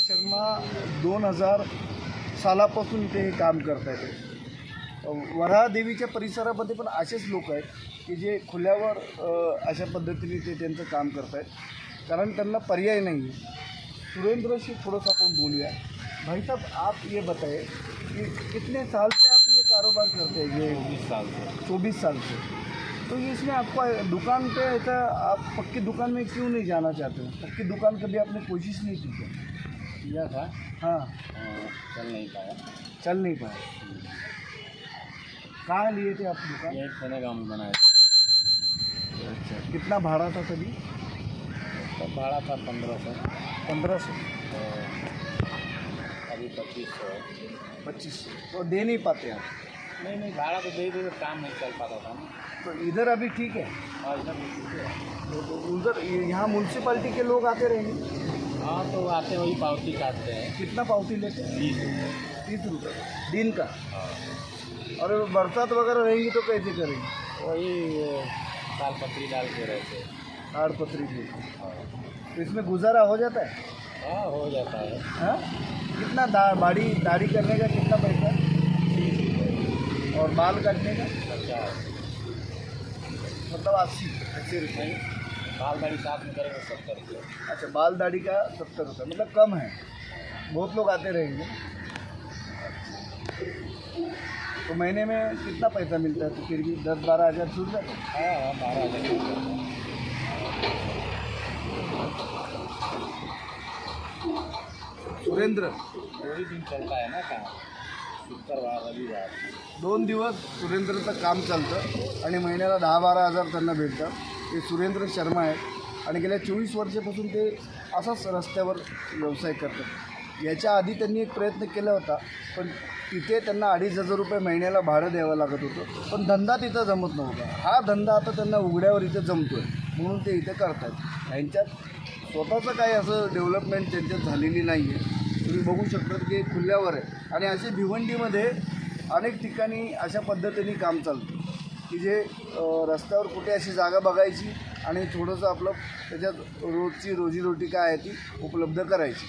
शर्मा दोन हजार सालापासून इथे हे काम करत आहेत वराह देवीच्या परिसरामध्ये पण असेच लोक आहेत की जे खुल्यावर अशा पद्धतीने ते त्यांचं काम करत आहेत कारण त्यांना पर्याय नाही. आहे सुरेंद्रशी थोडंसं आपण बोलूया. भाई साहब आप ये बताए कि कितने साल से आप ये कारोबार करते हैं? ये बीस साल से। चौबीस साल से। तो ये इसमें आपको दुकान पे ऐसा आप पक्की दुकान में क्यों नहीं जाना चाहते हो? पक्की दुकान कभी आपने कोशिश नहीं की क्या? किया था। हाँ। हाँ, चल नहीं पाया। चल नहीं पाया। कहाँ लिए थे आप दुकान? ये खाने गाँव में बनाया। अच्छा कितना भाड़ा था तभी? तो भाड़ा था पंद्रह सौ। पंद्रह सौ? अभी पच्चीस सौ है। पच्चीस तो दे नहीं पाते आप? नहीं नहीं भाड़ा तो दे दे तो काम नहीं चल पाता था। ना तो इधर अभी ठीक है? और इधर ठीक है। तो उधर यहाँ म्यूनसिपाली के लोग आते रहेंगे। हाँ तो आते वही पावती काटते हैं। कितना पावती लेते हैं बीस तीस रुपये दिन का? हाँ। और बरसात वगैरह रहेगी तो कैसे करेंगे? वही ताल पत्री डाल के रहते ताड़ पत्री के हाँ। तो इसमें गुजारा हो जाता है? हाँ हो जाता है। हाँ? कितना दा दाढ़ी दाढ़ी करने का कितना पैसा? तीस और बाल काटने का? पचास। मतलब अस्सी अस्सी रुपये बाल दाढ़ी साथ में करेंगे सत्तर रुपये अच्छा बाल दाढ़ी का सत्तर रुपये मतलब कम है। बहुत लोग आते रहेंगे। तो महीने में कितना पैसा मिलता है? तो फिर भी दस बारह हज़ार छूट जाते हैं? हाँ बारह हज़ार। सुरेंद्र। दो ही दिन चलता है ना काम। शुक्रवार रविवार। दोन दिवस सुरेंद्रचं काम चालतं आणि महिन्याला दहा बारा हजार त्यांना भेटतात ते सुरेंद्र शर्मा आहेत. आणि गेल्या चोवीस वर्षापासून ते असाच रस्त्यावर व्यवसाय करतात. याच्या आधी त्यांनी एक प्रयत्न केला होता पण तिथे त्यांना अडीच हजार रुपये महिन्याला भाडं द्यावं लागत होतं पण धंदा तिथं जमत नव्हता. हा धंदा आता त्यांना उघड्यावर इथे जमतो आहे म्हणून ते इथे करतात यांच्यात स्वतःचं काही असं डेव्हलपमेंट त्यांच्यात झालेली नाही आहे तुम्ही बघू शकतात की खुल्यावर आहे. आणि असे भिवंडीमध्ये अनेक ठिकाणी अशा पद्धतीने काम चालतं. की जे रस्त्यावर कुठे अशी जागा बघायची आणि थोडंसं आपलं त्याच्यात रोजची रोजीरोटी काय आहे ती उपलब्ध करायची.